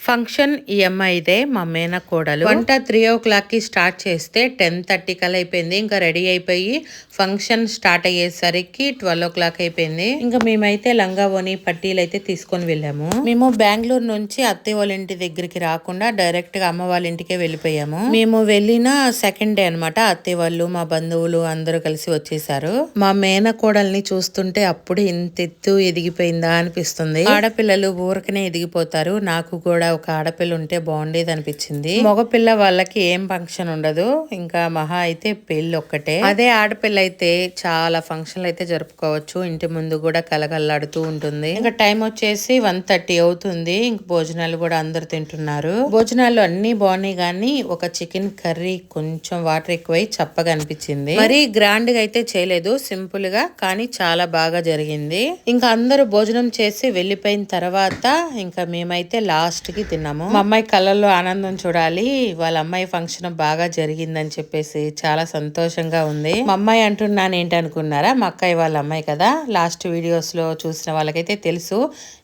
Function ఈ అమ్మాయిదే మా మేన కోడలు. వంట త్రీ ఓ క్లాక్కి స్టార్ట్ చేస్తే టెన్ థర్టీ కల్ అయిపోయింది. ఇంకా రెడీ అయిపోయి ఫంక్షన్ స్టార్ట్ అయ్యేసరికి ట్వెల్వ్ ఓ క్లాక్ అయిపోయింది. ఇంకా మేమైతే లంగా పట్టీలు అయితే తీసుకొని వెళ్ళాము. మేము బెంగళూరు నుంచి అత్తే వాళ్ళ ఇంటి దగ్గరికి రాకుండా డైరెక్ట్గా అమ్మ వాళ్ళ ఇంటికే వెళ్ళిపోయాము. మేము వెళ్ళిన సెకండ్ డే అనమాట అత్తే వాళ్ళు మా బంధువులు అందరూ కలిసి వచ్చేసారు. మా మేన కోడల్ని చూస్తుంటే అప్పుడు ఇంత ఎత్తు ఎదిగిపోయిందా అనిపిస్తుంది. ఆడపిల్లలు ఊరకనే ఎదిగిపోతారు. నాకు కూడా ఒక ఆడపిల్ల ఉంటే బాగుండేది అనిపించింది. మగపిల్ల వాళ్ళకి ఏం ఫంక్షన్ ఉండదు. ఇంకా మహా అయితే పెళ్ళి ఒక్కటే. అదే ఆడపిల్ల అయితే చాలా ఫంక్షన్లు అయితే జరుపుకోవచ్చు. ఇంటి ముందు కూడా కలగల్లాడుతూ ఉంటుంది. ఇంకా టైం వచ్చేసి వన్ థర్టీ అవుతుంది. ఇంక భోజనాలు కూడా అందరు తింటున్నారు. భోజనాలు అన్ని బాగున్నాయి కానీ ఒక చికెన్ కర్రీ కొంచెం వాటర్ ఎక్కువై చప్పగా అనిపించింది. మరి గ్రాండ్గా అయితే చేయలేదు. సింపుల్గా కానీ చాలా బాగా జరిగింది. ఇంకా అందరూ భోజనం చేసి వెళ్ళిపోయిన తర్వాత ఇంకా మేమైతే లాస్ట్ కి తిన్నాము. మా అమ్మాయి కళ్ళల్లో ఆనందం చూడాలి. వాళ్ళ అమ్మాయి ఫంక్షన్ బాగా జరిగిందని చెప్పేసి చాలా సంతోషంగా ఉంది. మా అమ్మాయి అంటున్నాను ఏంటనుకున్నారా? మా అక్కయ్య వాళ్ళ అమ్మాయి కదా. లాస్ట్ వీడియోస్లో చూసిన వాళ్ళకైతే తెలుసు.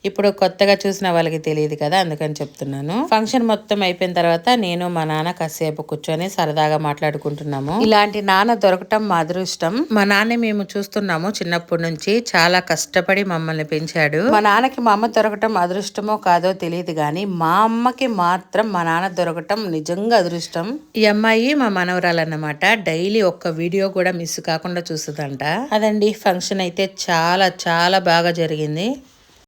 ఇప్పుడు కొత్తగా చూసిన వాళ్ళకి తెలియదు కదా అందుకని చెప్తున్నాను. ఫంక్షన్ మొత్తం అయిపోయిన తర్వాత నేను మా నాన్న కాసేపు కూర్చొని సరదాగా మాట్లాడుకుంటున్నాము. ఇలాంటి నాన్న దొరకటం మా అదృష్టం. మా నాన్న మేము చూస్తున్నాము చిన్నప్పటి నుంచి. చాలా కష్టపడి మమ్మల్ని పెంచాడు. మా నాన్నకి మా అమ్మ దొరకటం అదృష్టమో కాదో తెలియదు కానీ మా అమ్మకి మాత్రం మా నాన్న దొరకటం నిజంగా అదృష్టం. ఈ అమ్మాయి మా మనవరాలు అన్నమాట డైలీ ఒక్క వీడియో కూడా మిస్ కాకుండా చూస్తుందంట. అదండి ఫంక్షన్ అయితే చాలా చాలా బాగా జరిగింది.